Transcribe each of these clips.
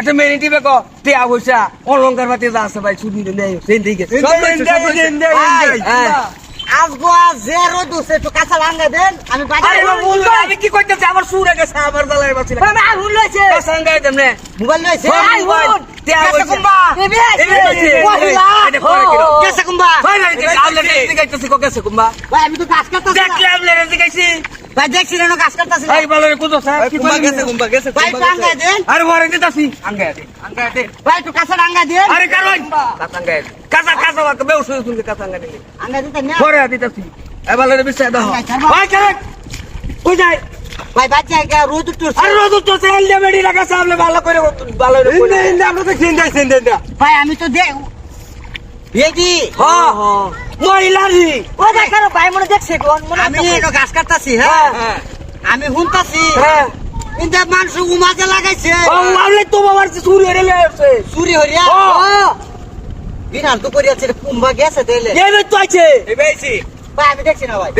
একটা মেরিন টিমে কো টিয়া পয়সা অলঙ্কার পাতি যা আছে ভাই সুদিন দিলে সেন দিকে আসব যে রোদ উঠছে একটু কাঁচা ভাঙ্গা দেন আমি আমি কি করতেছি? আমার সুর আগে সাবার দালাই বাঁচি আমি আগুন লইছে সঙ্গে তেমনে মোবাইল লইছে আগুন আমি তো কাজ করতেছি ভাই দেখছিলেন না কাজ করতেছেন ভাই বলে কুদো স্যার কি বলে গেছে গুম্বা গেছে ভাই আঙ্গা দেন। আরে ওরে দিতাছি। আঙ্গা দেন আঙ্গা দেন। ভাই তো কাঁচা আঙ্গা দেন। আরে কারণ? কাঁচা কাঁচা কাঁচা বাকে বেউ শুয়ে শুনকে কাঁচা আঙ্গা দিলে। আঙ্গা দিতা না ওরে দিতাছি। এ রে বিছে দাও। ভাই চল কই ভাই গা রোদ উঠছে আরে রোদ উঠছে এলডি লাগা সামনে ভালো করে ভালো করে ইন্দা ইন্দা আমরা তো চিন্তা চিন্তা ভাই আমি তো দেখ এডি হ্যাঁ হ্যাঁ মহিলারি ও দেখারো ভাই মনে দেখছে কোন মনে আমি এটা গাছ কাটতাছি হ্যাঁ? আমি হুনতাছি হ্যাঁ। কিন্তু মানুষ উমাজে লাগাইছে। ও মারলে তো বাবার চুরি হয়ে গেছে। চুরি হরিয়া ও। বিনাল তো করিয়াছে কুম্বা গেছে তেলে এই তো আছে এবেছি ভাই আমি দেখছি না ভাই।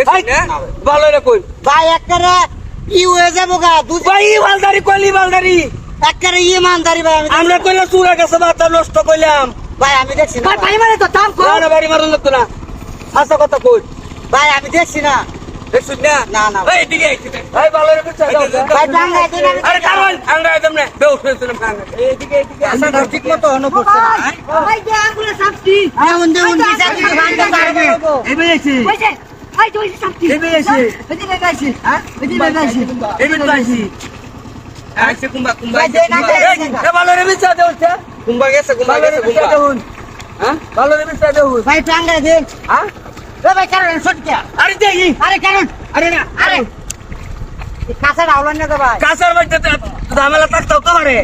ভালো রে কই? ভাই একবারে ই হয়ে যাব গা দুধ ভাই বালদারি কইলি বালদারি একবারে ইমানদারি ভাই আমি আমরা কইলা চুরা গেছে বাতা নষ্ট কইলাম। ভাই আমি দেখছি না। ভাই মানে তো দাম না না বাড়ি মারুন লাগতো না। আসা কথা কই? ভাই আমি দেখছি না। দেখছিস না। না না। এই দিকে আইছে ভাই ভালো রে বুঝছা ভাই। টাঙ্গাই দেন আরে কারণ আঙ্গা একদম না। বেউ শুয়ে শুয়ে ভাঙা এইদিকে এইদিকে আসাটা ঠিক মতো হনো করছে না। ভাই যে আগুলে সাপটি হ্যাঁ উন্দে উন্দে সাপটি ভাঙতে পারবে এবে আইছি। এবে আইছি। এবে তো আইছি আইছে। কুম্বা কুম্বা ভাই যে না ভালো রে বুঝছা দাও কুম্বা গেছে কুম্বা রে গেছে কুম্বা হ্যাঁ? ভালো রে বুঝছা দাও ভাই টাঙ্গাই দেন। হ্যাঁ? এ ভাই কারণ সটকে আরে দেখি আরে কারণ আরে না আরে। কাছে রাউলান না তো ভাই। কাসার মধ্যে তো ঝামেলা থাকতাও তো পারে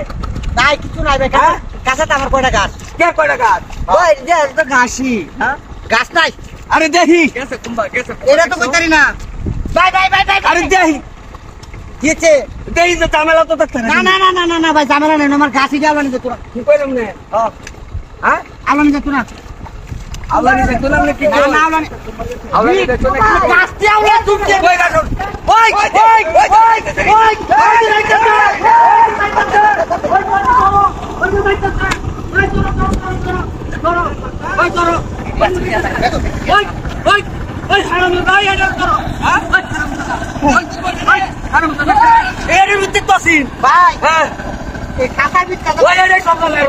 নাই কিছু নাই ভাই হ্যাঁ? কাছে তো আমার কয়টা গাছ? কে কয়টা গাছ? ভাই যে তো ঘাসি হ্যাঁ? গাছ নাই। আরে দেখি গেছে কুম্বা গেছে এটা তো কইতারি না। ভাই ভাই ভাই ভাই আরে দেখি দিয়েছে দেখি যে ঝামেলা তো থাকতে না না না না না না ভাই ঝামেলা নেই আমার আলানি যেত না কি কইলাম না হ্যাঁ যেত না আল্লাহ নি দেখতো না কি না না আলানি আল্লাহ নি দেখতো না গাছ দিয়ে আলানি তুমি কই গাছ ওই ওই ওই ওই ওই ওই ওই ওই হারাম ভাই এটা করো হ্যাঁ ওই হারাম এর ভিত্তিক তসিন ভাই হ্যাঁ এই কাঁচা ভিত্তিক ওই রে কমলা